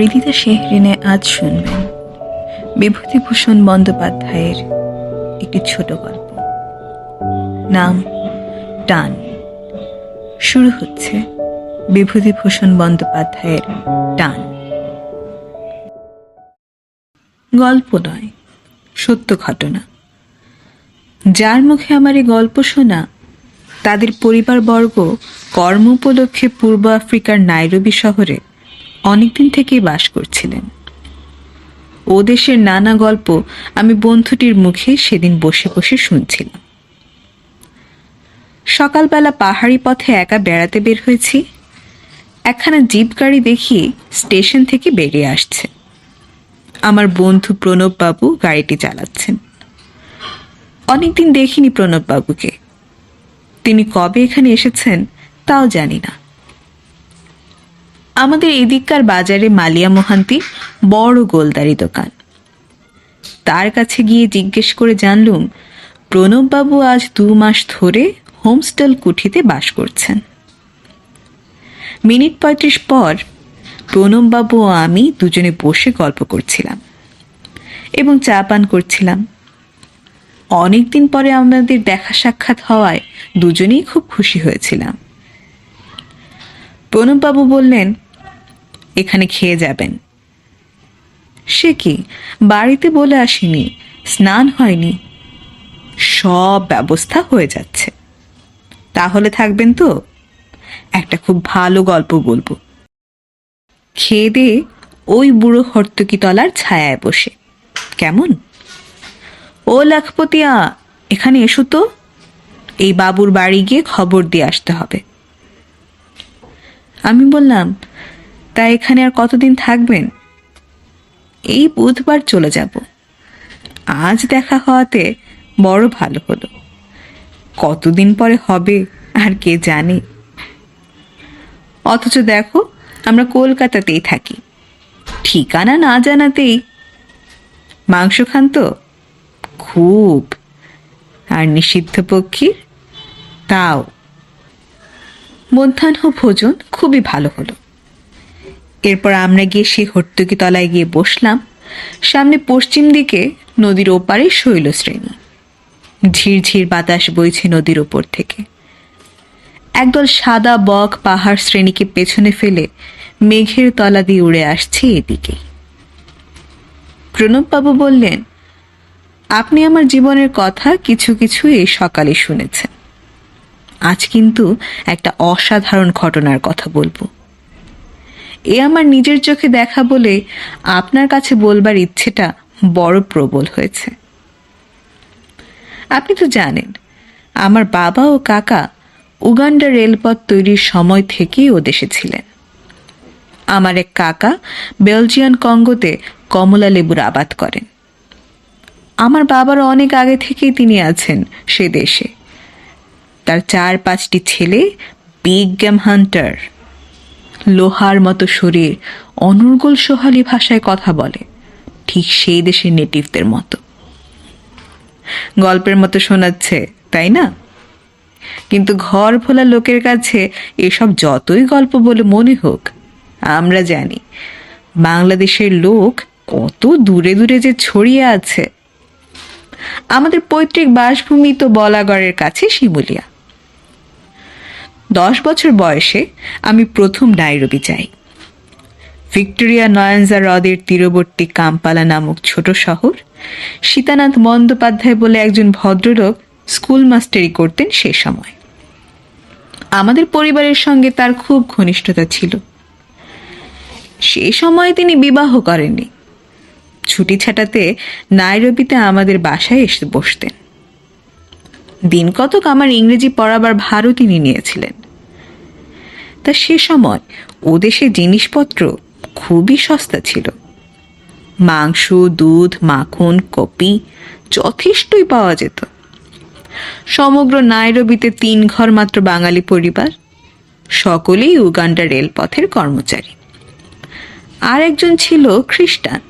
হৃদিতা শেহরিনে আজ শুনবেন। বিভূতিভূষণ বন্দ্যোপাধ্যায়ের একটি ছোট গল্প। নাম, টান। শুরু হচ্ছে বিভূতিভূষণ বন্দ্যোপাধ্যায়ের টান। গল্প নয়, সত্য ঘটনা। যার মুখে আমার এই গল্প শোনা, তাদের পরিবারবর্গ কর্ম উপলক্ষে পূর্ব আফ্রিকার নাইরোবি শহরে অনেকদিন থেকেই বাস করছিলেন। ও দেশের নানা গল্প আমি বন্ধুটির মুখে সেদিন বসে বসে শুনছিলাম। সকালবেলা পাহাড়ি পথে একা বেড়াতে বের হয়েছি। একখানা জিপ গাড়ি দেখি স্টেশন থেকে বেরিয়ে আসছে। আমার বন্ধু প্রণব বাবু গাড়িটি চালাচ্ছেন। অনেকদিন দেখিনি প্রণব বাবুকে তিনি কবে এখানে এসেছেন তাও জানি না। আমাদের এদিককার বাজারে মালিয়া মোহান্তি বড় গোলদারি দোকান। তার কাছে গিয়ে জিজ্ঞেস করে জানলুম, প্রণববাবু আজ দু মাস ধরে হোমস্টেল কুঠিতে বাস করছেন। মিনিট পঁয়ত্রিশ পর প্রণববাবু ও আমি দুজনে বসে গল্প করছিলাম এবং চা পান করছিলাম। অনেকদিন পরে আমাদের দেখা সাক্ষাৎ হওয়ায় দুজনেই খুব খুশি হয়েছিলাম। প্রণববাবু বললেন এখানে খেয়ে যাবেন। সে কি? বাড়িতে বলে আসিনি, স্নান হয়নি। সব ব্যবস্থা হয়ে যাচ্ছে। তাহলে থাকবেন তো? একটা খুব ভালো গল্প বলব। খেয়ে ওই বুড়ো হর্তকি তলার ছায়ায় বসে। কেমন? ও লাখপতিয়া, এখানে এসো তো। এই বাবুর বাড়ি গিয়ে খবর দিয়ে আসতে হবে। আমি বললাম তা এখানে আর কতদিন থাকবেন? এই বুধবার চলে যাব। আজ দেখা হওয়াতে বড় ভালো হলো। কতদিন পরে হবে আর কে জানে। অথচ দেখো, আমরা কলকাতাতেই থাকি। ঠিকানা না জানাতেই। মাংস খান তো? খুব। আর নিষিদ্ধ পক্ষীর? তাও। মধ্যাহ্ন ভোজন খুবই ভালো হলো। এরপর আমরা গিয়ে সেই হর্তুকি তলায় গিয়ে বসলাম। সামনে পশ্চিম দিকে নদীর ওপারে শৈলশ্রেণী। ঝিরঝির বাতাস বইছে নদীর ওপর থেকে। একদল সাদা বক পাহাড় শ্রেণীকে পেছনে ফেলে মেঘের তলা দিয়ে উড়ে আসছে এদিকে। প্রণববাবু বললেন, আপনি আমার জীবনের কথা কিছু কিছু এই সকালে শুনেছেন। আজ কিন্তু একটা অসাধারণ ঘটনার কথা বলব। এ আমার নিজের চোখে দেখা বলে আপনার কাছে বলবার ইচ্ছেটা বড় প্রবল হয়েছে। আপনি তো জানেন, আমার বাবা ও কাকা উগান্ডা রেলপথ তৈরির সময় থেকেই ও দেশে ছিলেন। আমার এক কাকা বেলজিয়ান কঙ্গোতে কমলা লেবুর আবাদ করেন। আমার বাবার অনেক আগে থেকেই তিনি আছেন সে দেশে। তার চার পাঁচটি ছেলে, বিগ গেম হান্টার। লোহার মতো শরীর, অনর্গল সোহালি ভাষায় কথা বলে, ঠিক সেই দেশের নেটিভদের মতো। গল্পের মতো শোনাচ্ছে, তাই না? কিন্তু ঘর ভোলা লোকের কাছে এসব যতই গল্প বলে মনে হোক, আমরা জানি বাংলাদেশের লোক কত দূরে দূরে যে ছড়িয়ে আছে। আমাদের পৈতৃক বাসভূমি তো বলাগড়ের কাছে শিমুলিয়া। দশ বছর বয়সে আমি প্রথম নাইরবি যাই। ভিক্টোরিয়া নয়নজা হ্রদের তীরবর্তী কাম্পালা নামক ছোট শহর। সীতানাথ বন্দ্যোপাধ্যায় বলে একজন ভদ্রলোক স্কুল মাস্টারি করতেন সে সময়। আমাদের পরিবারের সঙ্গে তার খুব ঘনিষ্ঠতা ছিল। সে সময় তিনি বিবাহ করেননি। ছুটি ছাটাতে নাইরবিতে আমাদের বাসায় এসে বসতেন। দিন কতক আমার ইংরেজি পড়াবার ভারও তিনি নিয়েছিলেন। তা সে সময় ও দেশে জিনিসপত্র খুবই সস্তা ছিল। মাংস, দুধ, মাখন, কপি যথেষ্টই পাওয়া যেত। সমগ্র নাইরবিতে তিন ঘর মাত্র বাঙালি পরিবার, সকলেই উগান্ডা রেলপথের কর্মচারী। আর একজন ছিল খ্রিস্টান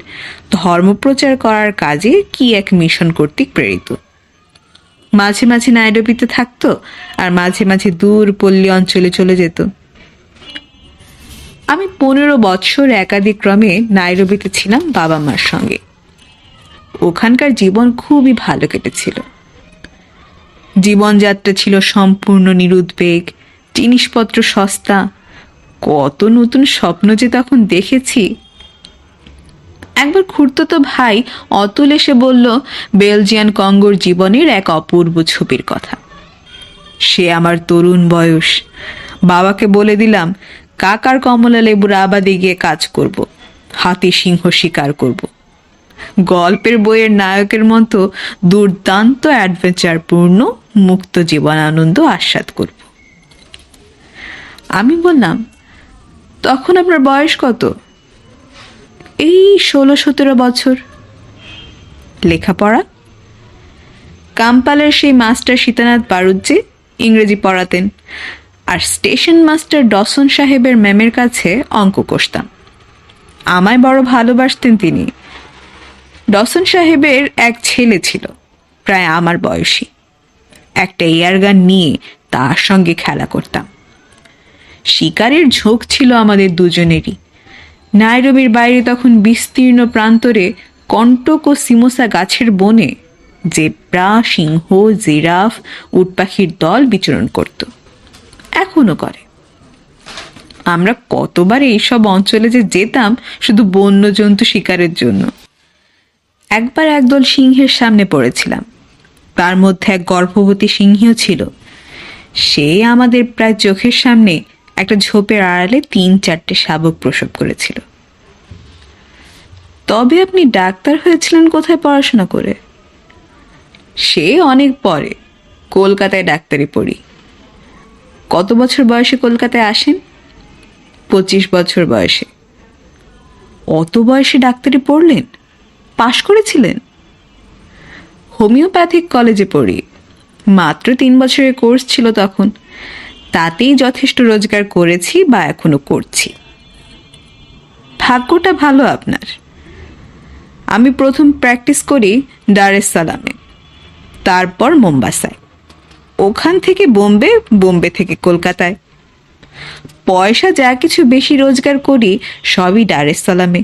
ধর্মপ্রচার করার কাজে কি এক মিশন কর্তৃক প্রেরিত। মাঝে মাঝে নাইরবিতে থাকতো আর মাঝে মাঝে দূর পল্লী অঞ্চলে চলে যেত। আমি পনেরো বৎসর একাধিক্রমে নাইরোবিতে ছিলাম বাবা মার সঙ্গে। ওখানকার জীবন খুবই ভালো কেটেছিল। জীবনযাত্রা ছিল সম্পূর্ণ নিরুদ্বেগ, জিনিসপত্র সস্তা, কত নতুন স্বপ্ন যে তখন দেখেছি। একবার খুড়তো ভাই অতুল এসে বলল, বেলজিয়ান কঙ্গোর জীবনের এক অপূর্ব ছবির কথা। সে আমার তরুণ বয়স। বাবাকে বলে দিলাম কাকার কমলা লেবুর আবাদে গিয়ে কাজ করব। হাতি সিংহ শিকার করব। গল্পের বইয়ের নায়কের মতো দুর্দান্ত অ্যাডভেঞ্চারপূর্ণ মুক্ত জীবনানন্দ আস্বাদ করব। আমি বললাম, তখন আপনার বয়স কত? এই ষোলো সতেরো বছর। লেখাপড়া? কাম্পালের সেই মাস্টার সীতানাথ বারুজ্জে ইংরেজি পড়াতেন। আর স্টেশন মাস্টার ডসন সাহেবের ম্যামের কাছে অঙ্ক কষতাম। আমায় বড় ভালোবাসতেন তিনি। ডসন সাহেবের এক ছেলে ছিল, প্রায় আমার বয়সী। একটা এয়ারগান নিয়ে তার সঙ্গে খেলা করতাম। শিকারের ঝোঁক ছিল আমাদের দুজনেরই। নাইরবির বাইরে তখন বিস্তীর্ণ প্রান্তরে কণ্টক ও সিমোসা গাছের বনে জেব্রা, সিংহ, জিরাফ উটপাখির দল বিচরণ করত। এখনও করে। আমরা কতবার এইসব অঞ্চলে যে যেতাম, শুধু বন্য জন্তু শিকারের জন্য। একবার একদল সিংহের সামনে পড়েছিলাম। তার মধ্যে এক গর্ভবতী সিংহীও ছিল। সে আমাদের প্রায় চোখের সামনে একটা ঝোপের আড়ালে তিন চারটে শাবক প্রসব করেছিল। তবে আপনি ডাক্তার হয়েছিলেন কোথায় পড়াশোনা করে? সে অনেক পরে কলকাতায় ডাক্তারি পড়ি। কত বছর বয়সে কলকাতায় আসেন? পঁচিশ বছর বয়সে। অত বয়সে ডাক্তারি পড়লেন? পাশ করেছিলেন? হোমিওপ্যাথিক কলেজে পড়ি। মাত্র তিন বছরের কোর্স ছিল তখন। তাতেই যথেষ্ট রোজগার করেছি বা এখনও করছি। ভাগ্যটা ভালো আপনার। আমি প্রথম প্র্যাকটিস করি দার এস সালামে। তারপর মোম্বাসায়। ওখান থেকে বোম্বে বোম্বে থেকে কলকাতায়। পয়সা যা কিছু বেশি রোজগার করি, সবই সালামে।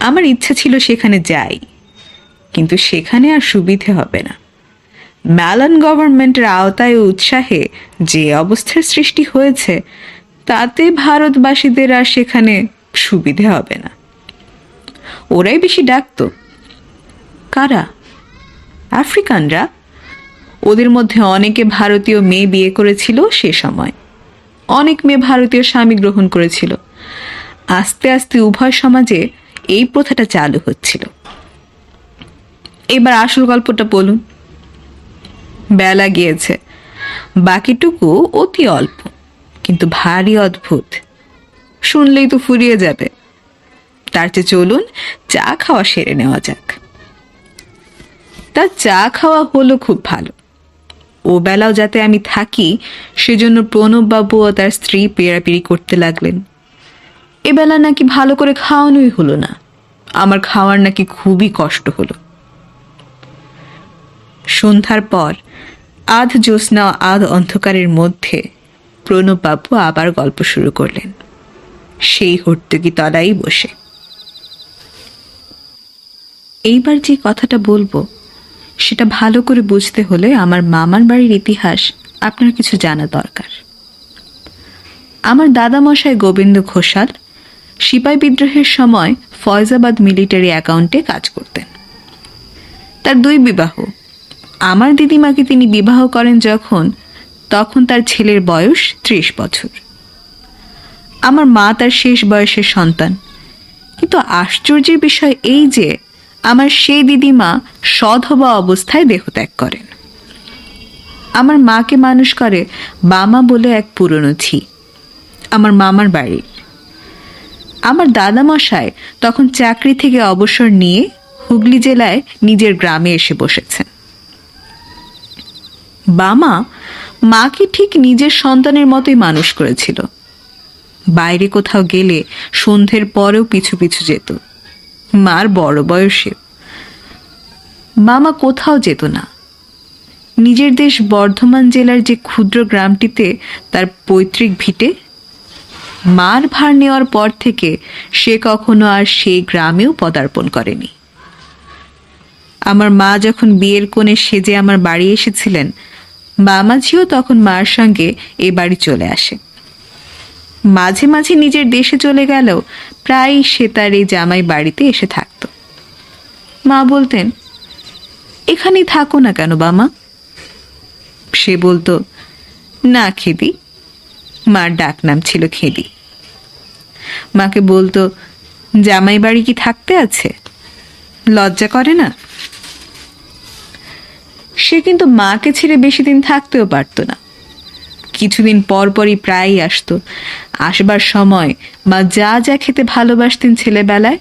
আমার ইচ্ছা ছিল সেখানে যাই, কিন্তু সেখানে আর সুবিধে হবে না। ম্যালান গভর্নমেন্টের আওতায় উৎসাহে যে অবস্থার সৃষ্টি হয়েছে, তাতে ভারতবাসীদের আর সেখানে সুবিধে হবে না। ওরাই বেশি ডাকতো। কারা? আফ্রিকানরা? ওদের মধ্যে অনেকে ভারতীয় মেয়ে বিয়ে করেছিল সে সময়। অনেক মেয়ে ভারতীয় স্বামী গ্রহণ করেছিল। আস্তে আস্তে উভয় সমাজে এই প্রথাটা চালু হচ্ছিল। এবার আসল গল্পটা বলুন। বেলা গিয়েছে। বাকিটুকু অতি অল্প, কিন্তু ভারী অদ্ভুত। শুনলেই তো ফুরিয়ে যাবে। তার চেয়ে চলুন, চা খাওয়া সেরে নেওয়া যাক। তার চা খাওয়া হলো খুব ভালো। ও বেলাও যাতে আমি থাকি, সেজন্য প্রণববাবু ও তার স্ত্রী পেরাপিরি করতে লাগলেন। এবেলা নাকি ভালো করে খাওয়ানোই হলো না। আমার খাওয়ার নাকি খুবই কষ্ট হলো। সন্ধ্যার পর আধ জ্যোৎস্না, আধ অন্ধকারের মধ্যে প্রণববাবু আবার গল্প শুরু করলেন। সেই হর্তুকি তলায় বসে। এইবার যে কথাটা বলব সেটা ভালো করে বুঝতে হলে আমার মামার বাড়ির ইতিহাস আপনার কিছু জানা দরকার। আমার দাদামশাই গোবিন্দ ঘোষাল সিপাই বিদ্রোহের সময় ফয়জাবাদ মিলিটারি অ্যাকাউন্টে কাজ করতেন। তার দুই বিবাহ। আমার দিদিমাকে তিনি বিবাহ করেন যখন, তখন তার ছেলের বয়স ত্রিশ বছর। আমার মা তার শেষ বয়সের সন্তান। কিন্তু আশ্চর্যের বিষয় এই যে আমার সেই দিদিমা সধবা অবস্থায় দেহত্যাগ করেন। আমার মাকে মানুষ করে বামা বলে এক পুরনো ঝি। আমার মামার বাড়ি। আমার দাদামশাই তখন চাকরি থেকে অবসর নিয়ে হুগলি জেলায় নিজের গ্রামে এসে বসেছেন। বামা মাকে ঠিক নিজের সন্তানের মতোই মানুষ করেছিল। বাইরে কোথাও গেলে সন্ধ্যের পরেও পিছু পিছু যেত। মার বড় বয়সে। মামা কোথাও যেত না। নিজের দেশ বর্ধমান জেলার যে ক্ষুদ্র গ্রামটিতে তার পৈতৃক ভিটে, মার ভার নেওয়ার পর থেকে সে কখনো আর সেই গ্রামেও পদার্পণ করেনি। আমার মা যখন বিয়ের কোণে সেজে আমার বাড়ি এসেছিলেন, মামাঝিও তখন মার সঙ্গে এ বাড়ি চলে আসে মাঝে মাঝে নিজের দেশে চলে গেলেও প্রায়ই সে তার এই জামাই বাড়িতে এসে থাকতো। মা বলতেন, এখানেই থাকো না কেন বামা সে বলতো, না খেদি, মার ডাক নাম ছিল খেদি। মাকে বলতো, জামাই বাড়ি কি থাকতে আছে? লজ্জা করে না? সে কিন্তু মাকে ছেড়ে বেশি দিন থাকতেও পারতো না। কিছুদিন পর পরই প্রায়ই আসতো। আসবার সময় মা যা যা খেতে ভালোবাসতেন ছেলেবেলায়,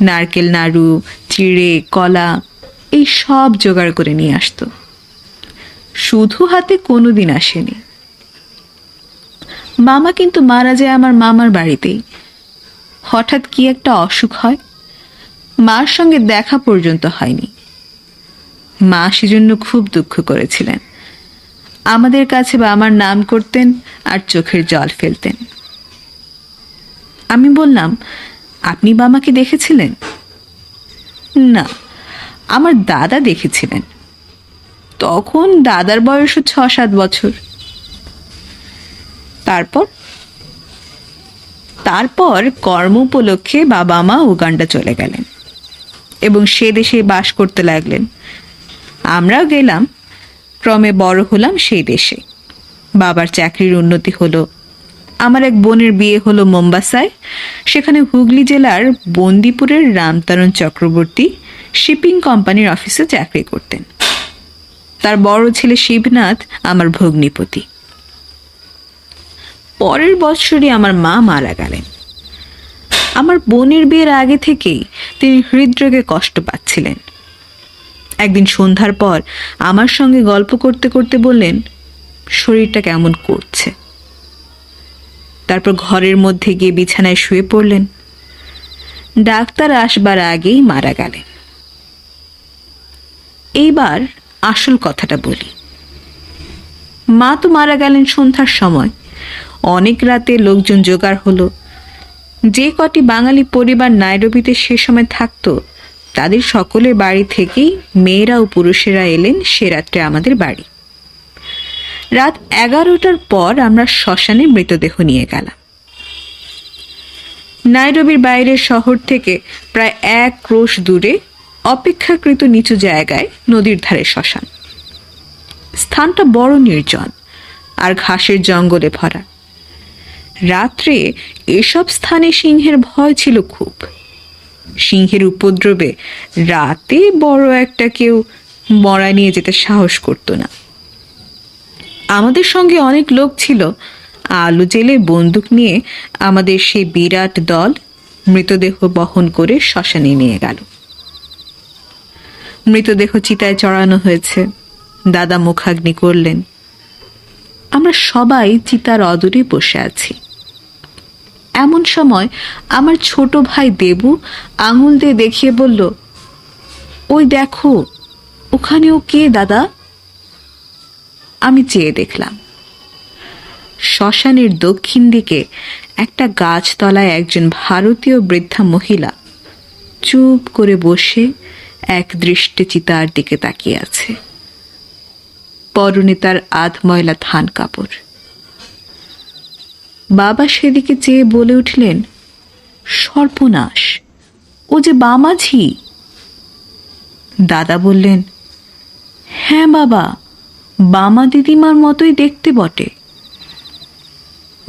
নারকেল নাড়ু, চিড়ে, কলা, এই সব জোগাড় করে নিয়ে আসতো। শুধু হাতে কোনোদিন আসেনি। মামা কিন্তু মারা যায় আমার মামার বাড়িতেই। হঠাৎ কি একটা অসুখ হয়? মার সঙ্গে দেখা পর্যন্ত হয়নি। মা সেজন্য খুব দুঃখ করেছিলেন। আমাদের কাছে বামার নাম করতেন আর চোখের জল ফেলতেন। আমি বললাম, আপনি বামাকে দেখেছিলেন? না, আমার দাদা দেখেছিলেন। তখন দাদার বয়সও ছ সাত বছর। তারপর? তারপর কর্ম উপলক্ষে বাবা মা উগান্ডা চলে গেলেন এবং সে দেশে বাস করতে লাগলেন। আমরাও গেলাম ক্রমে বড় হলাম সেই দেশে। বাবার চাকরির উন্নতি হলো। আমার এক বোনের বিয়ে হলো মোম্বাসায়। সেখানে হুগলি জেলার বন্দিপুরের রামতারণ চক্রবর্তী শিপিং কোম্পানির অফিসে চাকরি করতেন। তার বড় ছেলে শিবনাথ আমার ভগ্নিপতি। পরের বৎসরই আমার মা মারা গেলেন। আমার বোনের বিয়ের আগে থেকেই তিনি হৃদরোগে কষ্ট পাচ্ছিলেন। একদিন সন্ধ্যার পর আমার সঙ্গে গল্প করতে করতে বললেন, শরীরটা কেমন করছে? তারপর ঘরের মধ্যে গিয়ে বিছানায় শুয়ে পড়লেন। ডাক্তার আসবার আগেই মারা গেলেন। এইবার আসল কথাটা বলি। মা তো মারা গেলেন সন্ধ্যার সময়। অনেক রাতে লোকজন জোগাড় হলো। যে কটি বাঙালি পরিবার নাইরবিতে সে সময় থাকতো তাদের সকলের বাড়ি থেকেই মেয়েরা ও পুরুষেরা এলেন সে রাত্রে আমাদের বাড়ি। রাত এগারোটার পর আমরা শ্মশানে মৃতদেহ নিয়ে গেলাম। নাইরবির বাইরের শহর থেকে প্রায় এক ক্রোশ দূরে, অপেক্ষাকৃত নিচু জায়গায় নদীর ধারে শ্মশান। স্থানটা বড় নির্জন আর ঘাসের জঙ্গলে ভরা। রাত্রে এসব স্থানে সিংহের ভয় ছিল খুব। সিংহের উপদ্রবে রাতে বড় একটা কেউ মরা নিয়ে যেতে সাহস করতো না। আমাদের সঙ্গে অনেক লোক ছিল। আলু জেলে বন্দুক নিয়ে আমাদের সেই বিরাট দল মৃতদেহ বহন করে শ্মশানে নিয়ে গেল। মৃতদেহ চিতায় চড়ানো হয়েছে। দাদা মুখাগ্নি করলেন, আমরা সবাই চিতার অদূরে বসে আছি। এমন সময় আমার ছোট ভাই দেবু আঙুল দিয়ে দেখিয়ে বলল, ওই দেখো ওখানে ও কে দাদা? আমি চেয়ে দেখলাম। শ্মশানের দক্ষিণ দিকে একটা গাছতলায় একজন ভারতীয় বৃদ্ধা মহিলা চুপ করে বসে এক দৃষ্টে চিতার দিকে তাকিয়ে আছে। পরনে তার আধ ময়লা থান কাপড়। বাবা সেদিকে চেয়ে বলে উঠলেন, সর্বনাশ, ও যে বামাঝি। দাদা বললেন হ্যাঁ বাবা, বামা দিদিমার মতোই দেখতে বটে।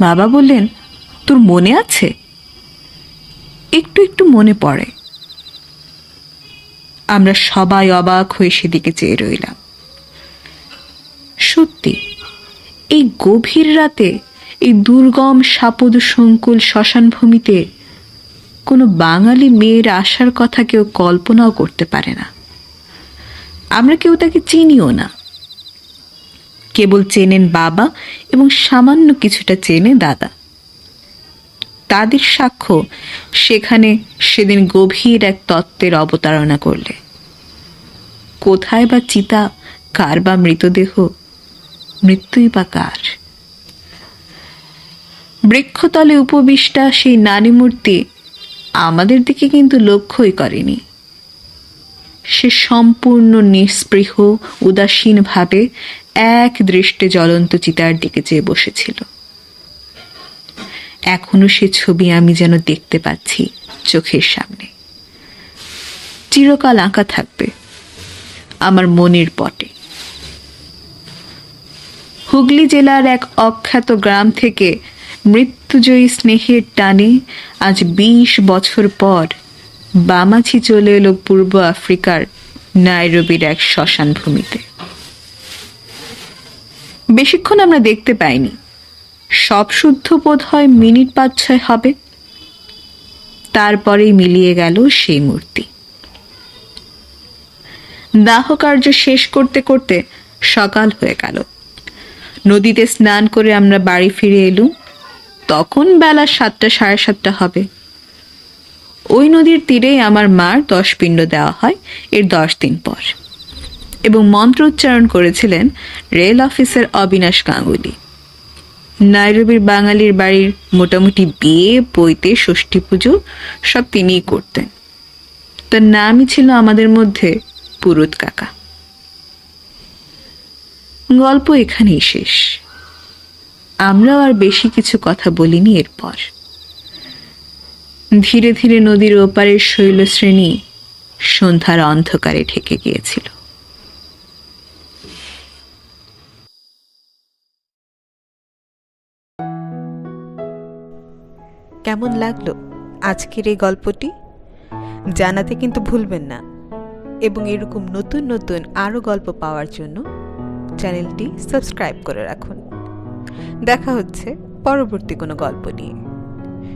বাবা বললেন, তোর মনে আছে? একটু একটু মনে পড়ে। আমরা সবাই অবাক হয়ে সেদিকে চেয়ে রইলাম। সত্যি, এই গভীর রাতে এই দুর্গম সাপদ সংকুল শ্মশানভূমিতে কোনো বাঙালি মেয়ের আসার কথা কেউ কল্পনাও করতে পারে না। আমরা কেউ তাকে চিনিও না। কেবল চেনেন বাবা এবং সামান্য কিছুটা চেনে দাদা। তাদের সাক্ষ্য সেখানে সেদিন গভীর এক তত্ত্বের অবতারণা করলে। কোথায় বা চিতা, কার বা মৃতদেহ, মৃত্যুই বা কার? বৃক্ষতলে উপবিষ্টা সেই নারী মূর্তি আমাদের দিকে কিন্তু লক্ষ্যই করেনি। সে সম্পূর্ণ নিস্পৃহ, উদাসীনভাবে এক দৃষ্টে জ্বলন্ত চিতার দিকে চেয়ে বসেছিল। এখনও সে ছবি আমি যেন দেখতে পাচ্ছি চোখের সামনে। চিরকাল আঁকা থাকবে আমার মনের পটে। হুগলি জেলার এক অখ্যাত গ্রাম থেকে মৃত্যুজয়ী স্নেহের টানে আজ বিশ বছর পর বামাছি চলে এলো পূর্ব আফ্রিকার নাইরোবির এক শ্মশান ভূমিতে। বেশিক্ষণ আমরা দেখতে পাইনি। সব শুদ্ধ বোধ হয় মিনিট পাঁচ ছয় হবে। তারপরেই মিলিয়ে গেল সেই মূর্তি। দাহ কার্য শেষ করতে করতে সকাল হয়ে গেল। নদীতে স্নান করে আমরা বাড়ি ফিরে এলুম। তখন বেলা সাতটা, সাড়ে সাতটা হবে। ওই নদীর তীরেই আমার মার দশ পিণ্ড দেওয়া হয়, এর দশ দিন পর। এবং মন্ত্র উচ্চারণ করেছিলেন রেল অফিসার অবিনাশ গাঙ্গুলি। নাইরবির বাঙালির বাড়ির মোটামুটি বিয়ে, বইতে, ষষ্ঠী পুজো সব তিনিই করতেন। তার নামই ছিল আমাদের মধ্যে পুরুত কাকা। গল্প এখানেই শেষ। আমরাও আর বেশি কিছু কথা বলিনি এরপর। ধীরে ধীরে নদীর ওপারের শৈলশ্রেণী সন্ধ্যার অন্ধকারে ঢেকে গিয়েছিল। কেমন লাগল আজকের এই গল্পটি? জানাতে কিন্তু ভুলবেন না। এবং এরকম নতুন নতুন আরও গল্প পাওয়ার জন্য চ্যানেলটি সাবস্ক্রাইব করে রাখুন। দেখা হচ্ছে পরবর্তী কোনো গল্প নিয়ে।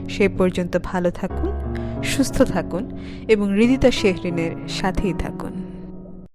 সে পর্যন্ত ভালো থাকুন, সুস্থ থাকুন এবং হৃদিতা শেহরিনের সাথেই থাকুন।